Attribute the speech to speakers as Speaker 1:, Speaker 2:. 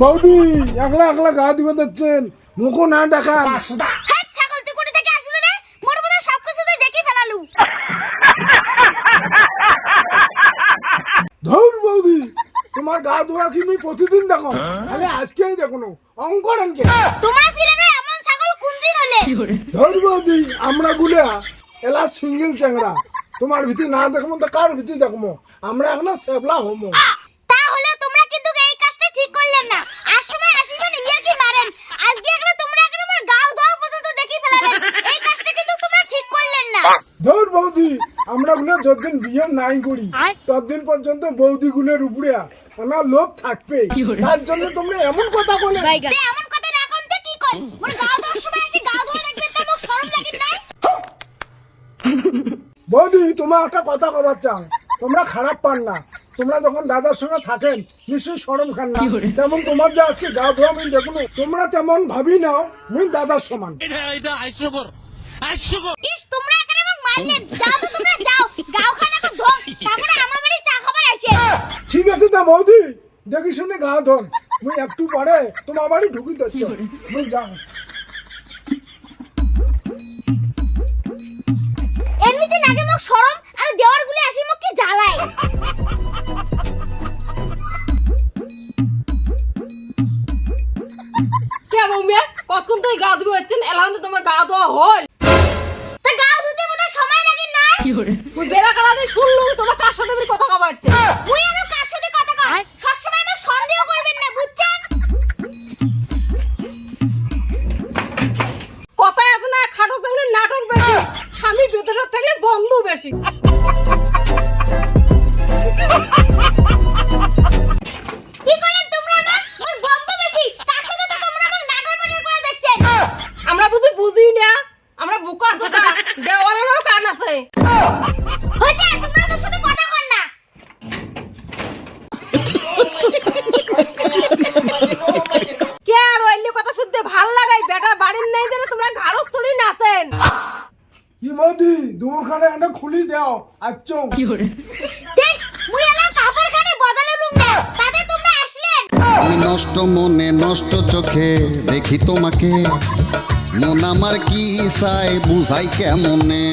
Speaker 1: বৌদি একলা একলা গা দিবে দিচ্ছেন। মুখো না ধর বৌদি তোমার গা ধোয়া কি আমি প্রতিদিন দেখো? আজকেই দেখো না অঙ্কন অঙ্কে
Speaker 2: তোমরা ফিরে এমন ছাগল কোন দিন হলে?
Speaker 1: ধর বৌদি আমরা গুলিয়া এলা সিঙ্গেল চ্যাংরা তোমার ভিতরে না দেখব তো কার ভিতরে দেখব আমরা এখন সেবলা হমো
Speaker 2: তাহলে তোমরা কিন্তু এই কাজটা ঠিক করলেন না আর সময় আসিবেন ইয়ার কি মারেন আজকে একটা তোমরা একটা আমার গাও দাও পর্যন্ত দেখি ফেলালেন এই কাজটা কিন্তু তোমরা ঠিক করলেন না
Speaker 1: ধর বৌদি আমরা গুলো যতদিন বিয়ে নাই করি ততদিন পর্যন্ত বৌদি গুলের উপরে আমার লোভ থাকবে। তার জন্য তোমরা এমন কথা বলে।
Speaker 2: এমন কথা না কমতে কি কর? মোর গাও দাও সময় আসি গাও ধোয়া দেখবেন তো মোক শরম লাগে না।
Speaker 1: বৌদি তোমার একটা কথা কবার চাও তোমরা খারাপ পান না। তোমরা যখন দাদার সঙ্গে থাকেন নিশ্চয়ই সরম খান না। তেমন তোমার যে আজকে গা ধোয়া আমি দেখুন তোমরা তেমন ভাবি নাও মুই দাদার সমান।
Speaker 2: মারলেন যাও তো তোমরা যাও। গাও কো ধোম তারপরে আমার বাড়ি চা খাবার আসেন
Speaker 1: ঠিক আছে তা বৌদি। দেখি শুনে গা ধন। মুই একটু পরে তোমার বাড়ি ঢুকি দিচ্ছ। মুই যাও।
Speaker 2: এমনিতে নাগে মোক শরম আর দেওয়ার গুলি আসি মোক কি জ্বালায়।
Speaker 3: কে বৌমিয়া কতক্ষণ তুই গা ধুবে হচ্ছেন এলাম তো তোমার গা ধোয়া হল।
Speaker 2: না
Speaker 3: তুই বেড়া কাটাতে শুনলুম তোমার কার সাথে তুমি কথা কবা হচ্ছে
Speaker 2: মুই আরও কার সাথে কথা কই সবসময় মোক সন্দেহ করবেন না বুঝছেন?
Speaker 3: কথায় আছে না খাটো থাকলে নাটক বেশি স্বামী বেতসর থাকলে বন্ধু বেশি।
Speaker 2: তোমরা আমার
Speaker 3: আমরা বুঝি বুঝি না। আমরা বুকা চোখা দেওয়ালেরও কান আছে।
Speaker 2: হয়েছে তোমরা আমার সাথে কথা কর না।
Speaker 3: কে আর ওইলি কথা শুনতে ভালো লাগাই বেটা বাড়ির নেই দিলে তোমরা ঘাড়স তুলি নাচেন।
Speaker 1: কি বৌদি দুখানে এনে খুলি দাও আচ্ছা
Speaker 2: দেশ মুই এলা কাপড়খানে বদলে লুম না তাতে তোমরা আসলেন।
Speaker 4: আমি নষ্ট মনে নষ্ট চোখে দেখি তোমাকে। মন আমার কি চাই বুঝাই কেমনে?